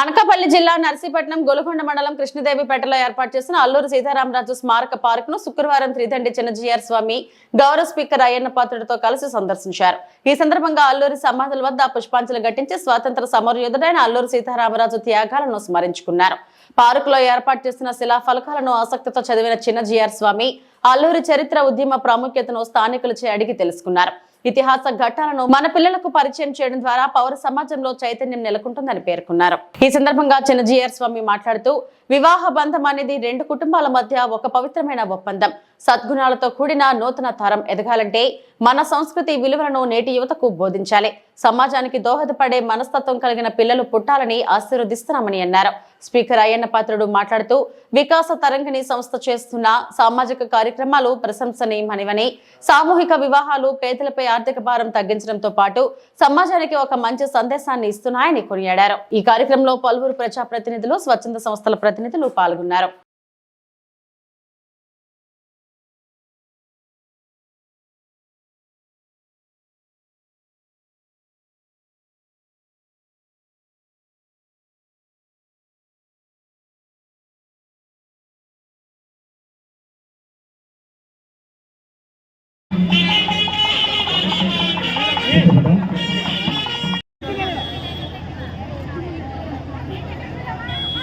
అనకాపల్లి జిల్లా నర్సీపట్నం గొలుగొండ మండలం కృష్ణదేవిపేటలో ఏర్పాటు చేసిన అల్లూరు సీతారామరాజు స్మారక పార్క్ను శుక్రవారం త్రిదండి చిన్నజీఆర్ స్వామి గౌరవ స్పీకర్ అయ్యన్న పాత్రుడితో కలిసి సందర్శించారు. ఈ సందర్భంగా అల్లూరి సమాధుల వద్ద పుష్పాంజలి ఘటించి స్వాతంత్ర సమరయోధుడైన అల్లూరు సీతారామరాజు త్యాగాలను స్మరించుకున్నారు. పార్క్లో ఏర్పాటు చేసిన శిలా ఫలకాలను ఆసక్తితో చదివిన చిన్నజీఆర్ స్వామి అల్లూరి చరిత్ర ఉద్యమ ప్రాముఖ్యతను స్థానికులచే అడిగి తెలుసుకున్నారు. ఇతిహాస ఘట్టాలను మన పిల్లలకు పరిచయం చేయడం ద్వారా పౌర సమాజంలో చైతన్యం నెలకొంటుందని పేర్కొన్నారు. ఈ సందర్భంగా చిన్నజీఆర్ స్వామి మాట్లాడుతూ వివాహ బంధం అనేది రెండు కుటుంబాల మధ్య ఒక పవిత్రమైన ఒప్పందం. సద్గుణాలతో కూడిన నూతన తరం ఎదగాలంటే మన సంస్కృతి విలువలను నేటి యువతకు బోధించాలి. సమాజానికి దోహదపడే మనస్తత్వం కలిగిన పిల్లలు పుట్టాలని ఆశీర్వదిస్తున్నామని అన్నారు. స్పీకర్ అయ్యన్న పాత్రుడు మాట్లాడుతూ వికాస తరంగిణి సంస్థ చేస్తున్న సామాజిక కార్యక్రమాలు ప్రశంసనీయమనివని సామూహిక వివాహాలు పేదలపై ఆర్థిక భారం తగ్గించడంతో పాటు సమాజానికి ఒక మంచి సందేశాన్ని ఇస్తున్నాయని కొనియాడారు. ఈ కార్యక్రమంలో పలువురు ప్రజాప్రతినిధులు స్వచ్ఛంద సంస్థల ప్రతినిధులు పాల్గొన్నారు.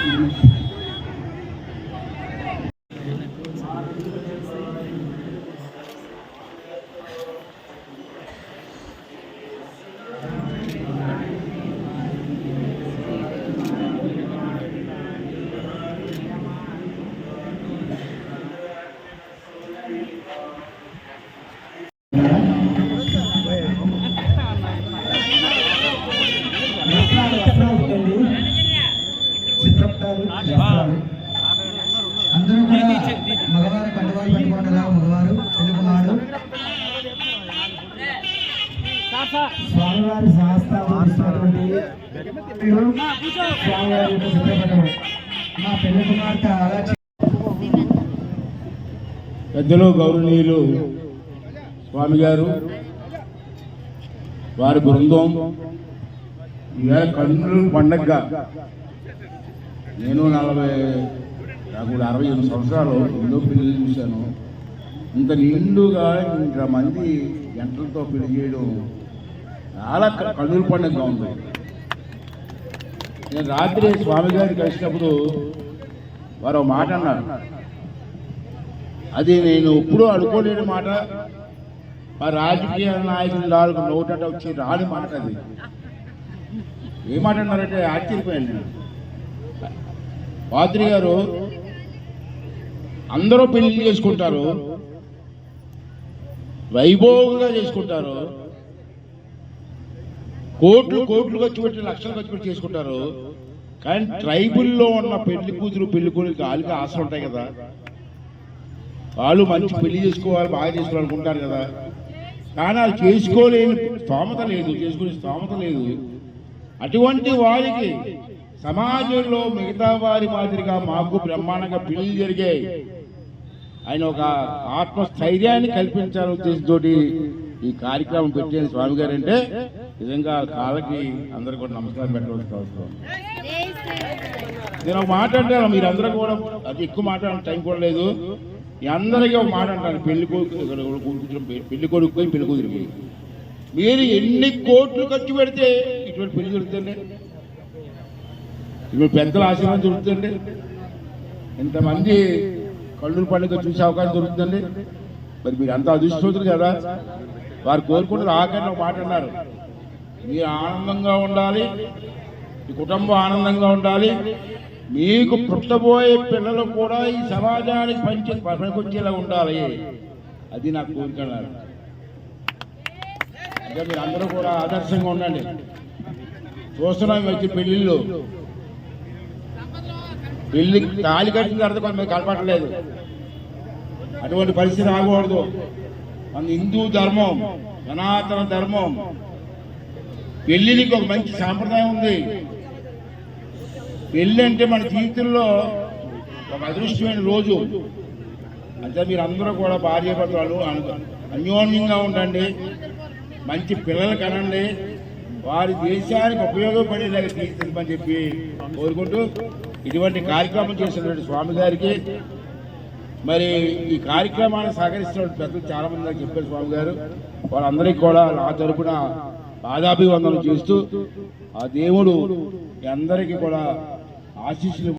Thank yeah. you. స్వామివారి శాస్త్రాలు ఇస్తున్నటువంటి మీరు స్వామివారి యొక్క చిత్రపటం. మా పెళ్ళి కుమార్తె అలా పెద్దలు గౌరవనీయులు స్వామి గారు వారి బృందం ఈవేళ కన్నులు పండగగా నేను నలభై నాకు కూడా అరవై ఎనిమిది సంవత్సరాలు ఎన్నో పెళ్ళి చూశాను. ఇంత నిండుగా ఇంతమంది గంటలతో పెళ్ళి చేయడం చాలా క- కన్నుల పండుగగా ఉంది నేను రాత్రి స్వామి గారిని కలిసినప్పుడు వారు మాట అన్నారు. అది నేను ఎప్పుడూ అనుకోలేని మాట. మా రాజకీయ నాయకులు నాలుగు నోటట వచ్చి రాని మాట అది. ఏ మాట అన్నారంటే ఆశ్చర్యపోయాను నేను. పాత్రి గారు అందరూ పెళ్ళి చేసుకుంటారు. వైభోగంగా చేసుకుంటారు. కోట్లు కోట్లు ఖర్చు పెట్టి లక్షలు ఖర్చు పెట్టి చేసుకుంటారు. కానీ ట్రైబుల్లో ఉన్న పెళ్ళి కూతురు పెళ్ళి కొడుకు వాళ్ళకి ఆశలు ఉంటాయి కదా. వాళ్ళు మంచి పెళ్ళి చేసుకోవాలి బాగా చేసుకోవాలనుకుంటారు కదా. కానీ వాళ్ళు చేసుకోలేని స్తోమత లేదు చేసుకునే స్తోమత లేదు. అటువంటి వారికి సమాజంలో మిగతా వారి మాదిరిగా మాకు బ్రహ్మాండంగా పెళ్ళి జరిగాయి. ఆయన ఒక ఆత్మస్థైర్యాన్ని కల్పించాలనే ఉద్దేశంతో ఈ కార్యక్రమం పెట్టిన స్వామి గారు అంటే నిజంగా కాళ్ళకి అందరూ కూడా నమస్కారం పెట్టవలసిన అవసరం నేను ఒక మాట అంటాను మీరందరూ కూడా అది ఎక్కువ మాట్లాడే టైం కూడా లేదు. అందరికీ ఒక మాట అంటాను పెళ్ళి కొడుకు పెళ్ళి కొడుకు పెళ్ళి కూతురికి మీరు ఎన్ని కోట్లు ఖర్చు పెడితే ఇటువంటి పెళ్ళి దొరుకుతుంది ఇప్పుడు పెద్దల ఆశీర్వాదం దొరుకుతుంది ఇంతమంది కళ్ళు పండుగ చూసే అవకాశం దొరుకుతుంది మరి మీరు అంత అదృష్టవంతులు కదా. వారు కోరుకుంటారు ఆఖరిని ఒక మాట అన్నారు. మీరు ఆనందంగా ఉండాలి మీ కుటుంబం ఆనందంగా ఉండాలి మీకు పుట్టబోయే పిల్లలు కూడా ఈ సమాజానికి పంచి పనికొచ్చేలా ఉండాలి. అది నాకు కోరిక అన్నారు. అంటే మీరు అందరూ కూడా ఆదర్శంగా ఉండండి. చూస్తున్నాం ఈ పెళ్ళిళ్ళు. పెళ్ళి తాళి కట్టిన తర్వాత కొంతమంది కలపట్లేదు. అటువంటి పరిస్థితి రాకూడదు. మన హిందూ ధర్మం సనాతన ధర్మం. పెళ్ళికి ఒక మంచి సాంప్రదాయం ఉంది. పెళ్ళి అంటే మన జీవితంలో ఒక అదృష్టమైన రోజు. అంటే మీరు అందరూ కూడా భార్య భర్తలు అన్యోన్యంగా ఉండండి. మంచి పిల్లలు కనండి. వారి దేశానికి ఉపయోగపడేలాగా తీర్చిందని చెప్పి కోరుకుంటూ ఇటువంటి కార్యక్రమం చేసినటువంటి స్వామి గారికి మరి ఈ కార్యక్రమాన్ని సహకరిస్తున్న పెద్దలు చాలా మంది నాకు చెప్పారు స్వామి గారు. వాళ్ళందరికీ కూడా నా తరపున పాదాభివందనం చేస్తూ ఆ దేవుడు అందరికీ కూడా ఆశీస్సులు